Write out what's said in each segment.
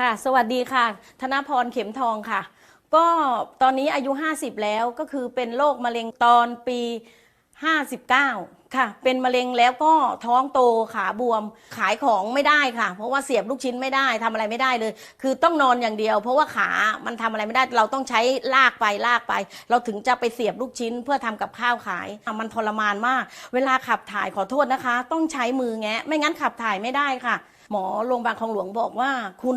ค่ะ สวัสดีค่ะ ธนพรเข็มทองค่ะ ก็ตอนนี้อายุ 50 แล้วก็คือเป็นโรคมะเร็งตอนปี 59 ค่ะ เป็นมะเร็งแล้วก็ท้องโตขาบวมขายของไม่ได้ค่ะ เพราะว่าเสียบลูกชิ้นไม่ได้ทำอะไรไม่ได้เลย คือต้องนอนอย่างเดียว เพราะว่าขามันทำอะไรไม่ได้ เราต้องใช้ลากไปลากไป เราถึงจะไปเสียบลูกชิ้นเพื่อทำกับข้าวขายอะมันทรมานมาก เวลาขับถ่ายขอโทษนะคะ ต้องใช้มือแงะ ไม่งั้นขับถ่ายไม่ได้ค่ะ หมอโรงพยาบาลคลองหลวงบอกว่าคุณ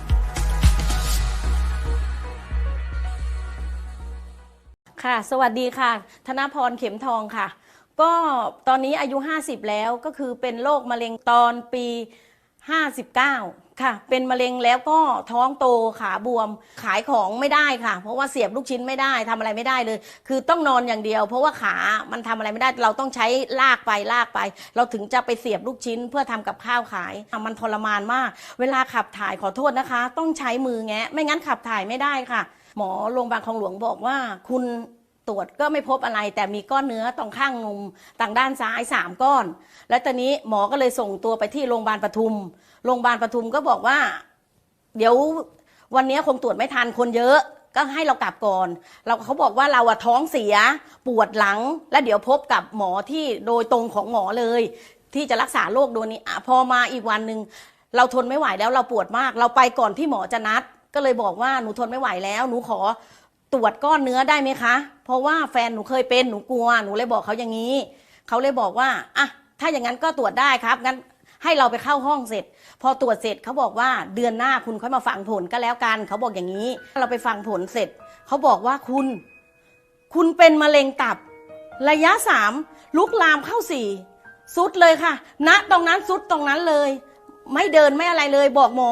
ค่ะ สวัสดีค่ะ ธนพรเข็มทองค่ะ ก็ตอนนี้อายุ 50 แล้วก็คือเป็นโรคมะเร็งตอนปี 59 ค่ะ เป็นมะเร็งแล้วก็ท้องโตขาบวมขายของไม่ได้ค่ะ เพราะว่าเสียบลูกชิ้นไม่ได้ทำอะไรไม่ได้เลย คือต้องนอนอย่างเดียว เพราะว่าขามันทำอะไรไม่ได้ เราต้องใช้ลากไปลากไป เราถึงจะไปเสียบลูกชิ้นเพื่อทำกับข้าวขาย มันทรมานมาก เวลาขับถ่ายขอโทษนะคะ ต้องใช้มือแงะไม่งั้นขับถ่ายไม่ได้ค่ะ หมอโรงพยาบาลคลองหลวงบอกว่า คุณตรวจก็ไม่พบอะไร แต่มีก้อนเนื้อตรงข้างนมทางด้านซ้ายสามก้อน แล้วตอนนี้หมอก็เลยส่งตัวไปที่โรงพยาบาลปทุม โรงพยาบาลปทุมก็บอกว่า เดี๋ยววันนี้คงตรวจไม่ทันคนเยอะก็ให้เรากลับก่อน เราเขาบอกว่าเราอะท้องเสียปวดหลัง แล้วเดี๋ยวพบกับหมอที่โดยตรงของหมอเลย ที่จะรักษาโรคโดนนี้อพอมาอีกวันหนึ่งเราทนไม่ไหวแล้วเราปวดมาก เราไปก่อนที่หมอจะนัด ก็เลยบอกว่าหนูทนไม่ไหวแล้ว หนูขอตรวจก้อนเนื้อได้ไหมคะ เพราะว่าแฟนหนูเคยเป็นหนูกลัว หนูเลยบอกเขาอย่างนี้ เขาเลยบอกว่าอะถ้าอย่างนั้นก็ตรวจได้ครับงั้นให้เราไปเข้าห้องเสร็จ พอตรวจเสร็จเขาบอกว่าเดือนหน้าคุณค่อยมาฟังผลก็แล้วกัน เขาบอกอย่างนี้ เราไปฟังผลเสร็จ เขาบอกว่าคุณ คุณเป็นมะเร็งตับ ระยะสามลุกลามเข้าสี่สุดเลยค่ะณตรงนั้นสุดตรงนั้นเลย ไม่เดินไม่อะไรเลย บอกหมอ